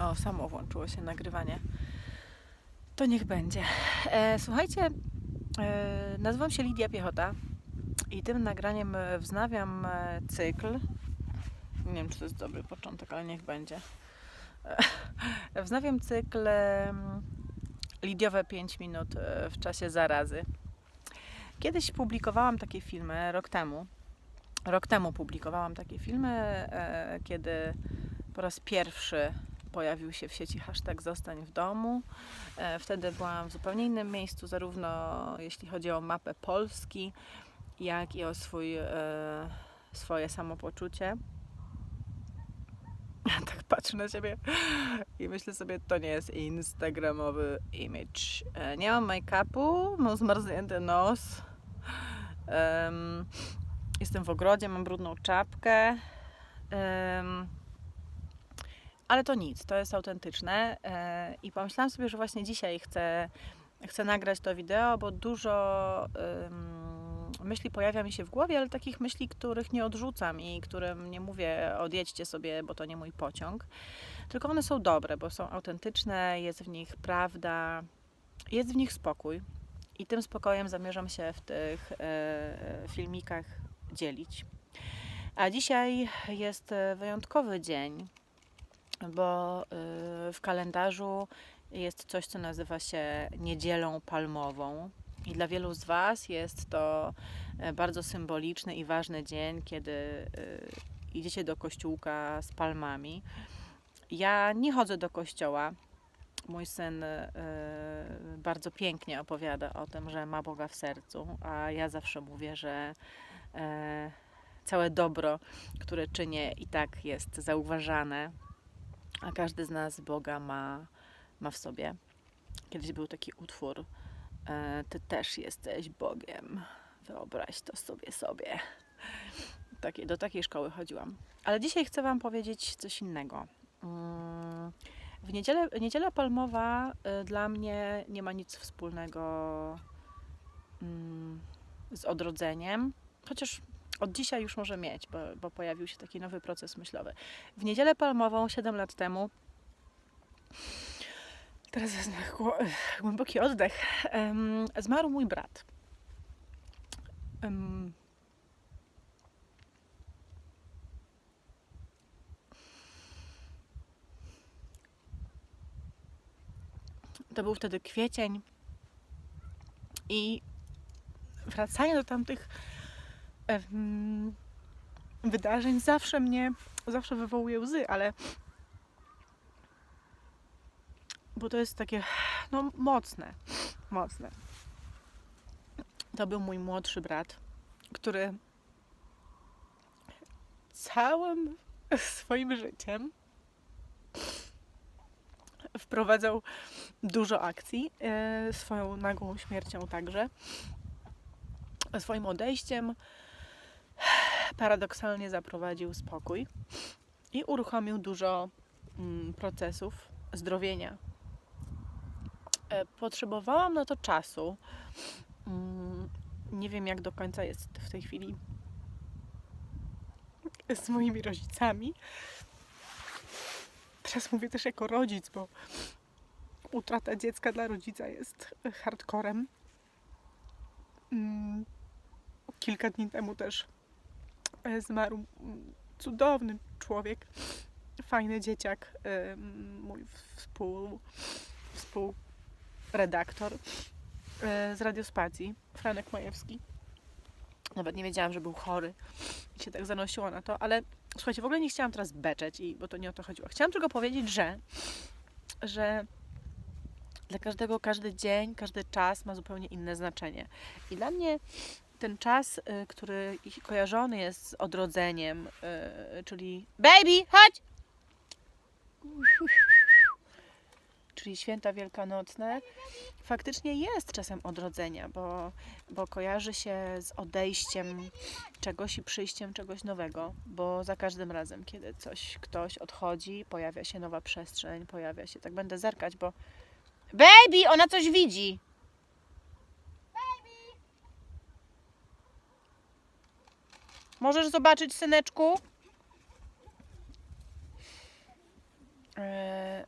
O, samo włączyło się nagrywanie. To niech będzie. E, słuchajcie, e, nazywam się Lidia Piechota i tym nagraniem e, wznawiam e, cykl. Nie wiem, czy to jest dobry początek, ale niech będzie. E, wznawiam cykl em, Lidiowe 5 minut e, w czasie zarazy. Kiedyś publikowałam takie filmy rok temu. Rok temu publikowałam takie filmy, e, kiedy po raz pierwszy pojawił się w sieci hashtag Zostań w domu. E, Wtedy byłam w zupełnie innym miejscu, zarówno jeśli chodzi o mapę Polski, jak i o swój, e, swoje samopoczucie. Tak patrzę na siebie i myślę sobie, to nie jest instagramowy image. E, Nie mam make-upu, mam zmarznięty nos. Em, Jestem w ogrodzie, mam brudną czapkę. Ale to nic, to jest autentyczne. E, I pomyślałam sobie, że właśnie dzisiaj chcę, chcę nagrać to wideo, bo dużo myśli pojawia mi się w głowie, ale takich myśli, których nie odrzucam i którym nie mówię odjedźcie sobie, bo to nie mój pociąg. Tylko one są dobre, bo są autentyczne, jest w nich prawda, jest w nich spokój. I tym spokojem zamierzam się w tych e, filmikach dzielić. A dzisiaj jest e, wyjątkowy dzień, bo e, w kalendarzu jest coś, co nazywa się Niedzielą Palmową. I dla wielu z Was jest to e, bardzo symboliczny i ważny dzień, kiedy e, idziecie do kościółka z palmami. Ja nie chodzę do kościoła. Mój syn e, bardzo pięknie opowiada o tym, że ma Boga w sercu, a ja zawsze mówię, że e, całe dobro, które czynię, i tak jest zauważane, a każdy z nas Boga ma, ma w sobie. Kiedyś był taki utwór: e, Ty też jesteś Bogiem. Wyobraź to sobie sobie. Do takiej szkoły chodziłam. Ale dzisiaj chcę Wam powiedzieć coś innego. Mm, W niedzielę, niedziela palmowa y, dla mnie nie ma nic wspólnego mm, z odrodzeniem, chociaż od dzisiaj już może mieć, bo, bo pojawił się taki nowy proces myślowy. W niedzielę palmową 7 lat temu teraz gło- głęboki oddech. zmarł mój brat. To był wtedy kwiecień i wracanie do tamtych wydarzeń zawsze mnie, zawsze wywołuje łzy, ale bo to jest takie, no mocne, mocne. To był mój młodszy brat, który całym swoim życiem wprowadzał dużo akcji, e, swoją nagłą śmiercią także, swoim odejściem paradoksalnie zaprowadził spokój i uruchomił dużo mm, procesów zdrowienia. E, Potrzebowałam na to czasu. Mm, Nie wiem, jak do końca jest w tej chwili z moimi rodzicami. Teraz mówię też jako rodzic, bo utrata dziecka dla rodzica jest hardcorem. Mm, Kilka dni temu też zmarł mm, cudowny człowiek, fajny dzieciak, em, mój współ, współredaktor e, z Radiospacji, Franek Majewski. Nawet nie wiedziałam, że był chory i się tak zanosiło na to, ale słuchajcie, w ogóle nie chciałam teraz beczeć, i, bo to nie o to chodziło. Chciałam tylko powiedzieć, że, że dla każdego każdy dzień, każdy czas ma zupełnie inne znaczenie. I dla mnie ten czas, y, który kojarzony jest z odrodzeniem, y, czyli baby, chodź! Czyli święta wielkanocne, faktycznie jest czasem odrodzenia, bo, bo kojarzy się z odejściem czegoś i przyjściem czegoś nowego, bo za każdym razem, kiedy coś, ktoś odchodzi, pojawia się nowa przestrzeń, pojawia się, tak będę zerkać, bo baby, ona coś widzi. Możesz zobaczyć, syneczku? E,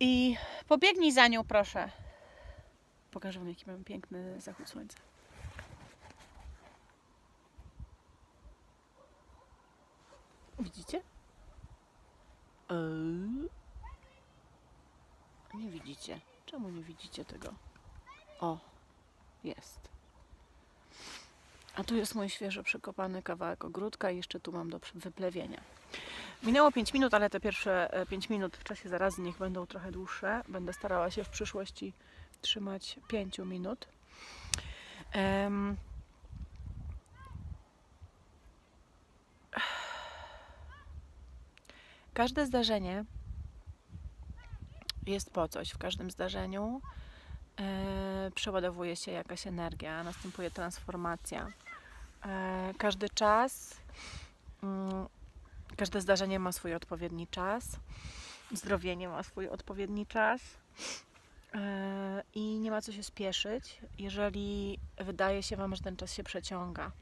I pobiegnij za nią, proszę. Pokażę wam, jaki mam piękny zachód słońca. Widzicie? Eee. Nie widzicie. Czemu nie widzicie tego? O, jest. A tu jest mój świeżo przekopany kawałek ogródka i jeszcze tu mam do wyplewienia. Minęło 5 minut, ale te pierwsze 5 minut w czasie zarazy niech będą trochę dłuższe. Będę starała się w przyszłości trzymać 5 minut. Em, Każde zdarzenie jest po coś. W każdym zdarzeniu e, przeładowuje się jakaś energia, następuje transformacja. E, każdy czas, mm, każde zdarzenie ma swój odpowiedni czas. Zdrowienie ma swój odpowiedni czas. E, I nie ma co się spieszyć, jeżeli wydaje się Wam, że ten czas się przeciąga.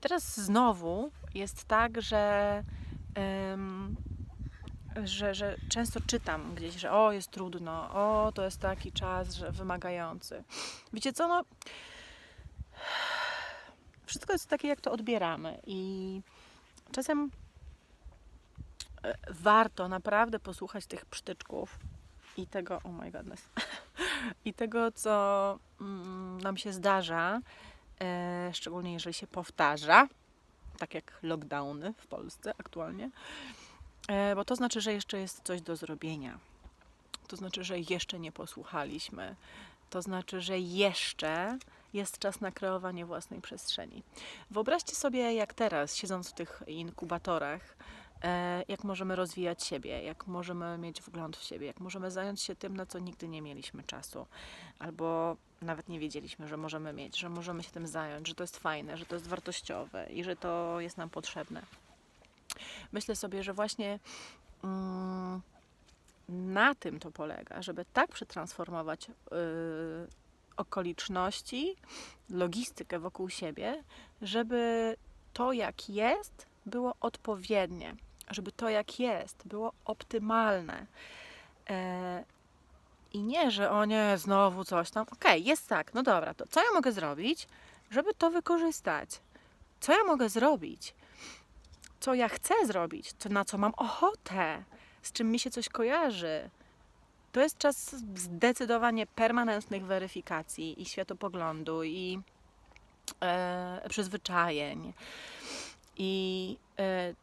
Teraz znowu jest tak, że że, że często czytam gdzieś, że o, jest trudno, o, to jest taki czas, że wymagający. Wiecie co, no wszystko jest takie, jak to odbieramy i czasem e, warto naprawdę posłuchać tych psztyczków i tego, oh my goodness, i tego, co mm, nam się zdarza, e, szczególnie jeżeli się powtarza, tak jak lockdowny w Polsce aktualnie, bo to znaczy, że jeszcze jest coś do zrobienia. To znaczy, że jeszcze nie posłuchaliśmy. To znaczy, że jeszcze jest czas na kreowanie własnej przestrzeni. Wyobraźcie sobie, jak teraz, siedząc w tych inkubatorach, e, jak możemy rozwijać siebie, jak możemy mieć wgląd w siebie, jak możemy zająć się tym, na co nigdy nie mieliśmy czasu, albo nawet nie wiedzieliśmy, że możemy mieć, że możemy się tym zająć, że to jest fajne, że to jest wartościowe i że to jest nam potrzebne myślę sobie, że właśnie mm, na tym to polega, żeby tak przetransformować y, okoliczności, logistykę wokół siebie, żeby to, jak jest, było odpowiednie, żeby to, jak jest, było optymalne. E, I nie, że o nie, znowu coś tam. Okej, jest tak, no dobra, to co ja mogę zrobić, żeby to wykorzystać? Co ja mogę zrobić, co ja chcę zrobić, co, na co mam ochotę, z czym mi się coś kojarzy. To jest czas zdecydowanie permanentnych weryfikacji i światopoglądu, i e, przyzwyczajeń. I e,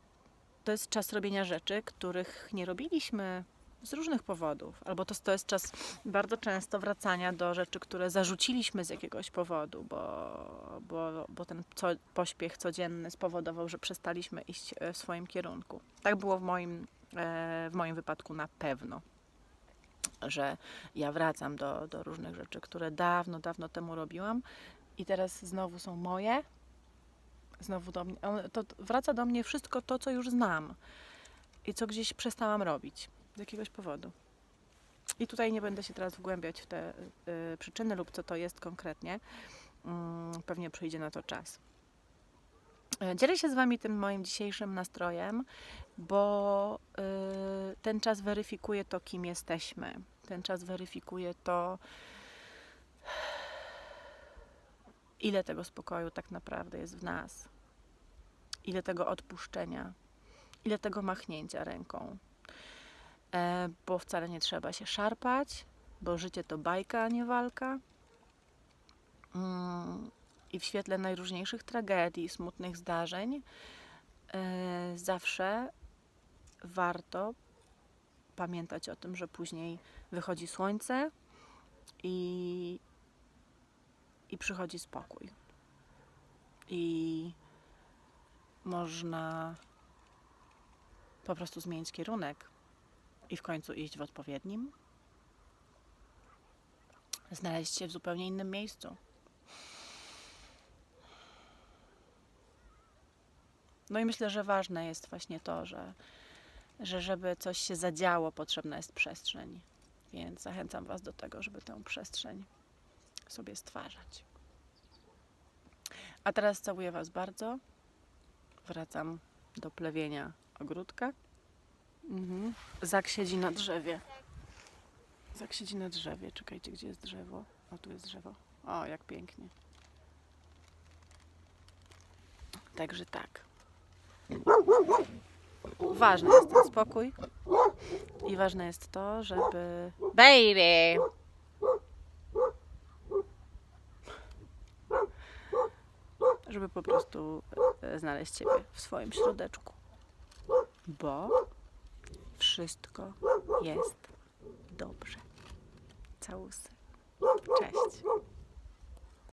to jest czas robienia rzeczy, których nie robiliśmy z różnych powodów. Albo to, to jest czas bardzo często wracania do rzeczy, które zarzuciliśmy z jakiegoś powodu, bo, bo, bo ten co, pośpiech codzienny spowodował, że przestaliśmy iść e, w swoim kierunku. Tak było w moim, e, w moim wypadku na pewno. Że ja wracam do, do różnych rzeczy, które dawno, dawno temu robiłam i teraz znowu są moje. Znowu do mnie, to wraca do mnie wszystko to, co już znam i co gdzieś przestałam robić z jakiegoś powodu. I tutaj nie będę się teraz wgłębiać w te y, przyczyny lub co to jest konkretnie. Mm, pewnie przyjdzie na to czas. E, Dzielę się z Wami tym moim dzisiejszym nastrojem, bo y, ten czas weryfikuje to, kim jesteśmy. Ten czas weryfikuje to, ile tego spokoju tak naprawdę jest w nas, ile tego odpuszczenia, ile tego machnięcia ręką. E, bo wcale nie trzeba się szarpać, bo życie to bajka, a nie walka. Mm, I w świetle najróżniejszych tragedii, smutnych zdarzeń, e, zawsze warto pamiętać o tym, że później wychodzi słońce i, i przychodzi spokój. I można po prostu zmienić kierunek i w końcu iść w odpowiednim, znaleźć się w zupełnie innym miejscu. No i myślę, że ważne jest właśnie to, że, że żeby coś się zadziało, potrzebna jest przestrzeń. Więc zachęcam Was do tego, żeby tę przestrzeń sobie stwarzać. A teraz całuję Was bardzo. Wracam do plewienia ogródka. Mhm. Zak siedzi na drzewie. Zak siedzi na drzewie. Czekajcie, gdzie jest drzewo? O, tu jest drzewo. O, jak pięknie. Także tak. Ważny jest ten spokój. I ważne jest to, żeby. Baby! Żeby po prostu e, znaleźć Ciebie w swoim środeczku. Bo wszystko jest dobrze. Całusy. Cześć.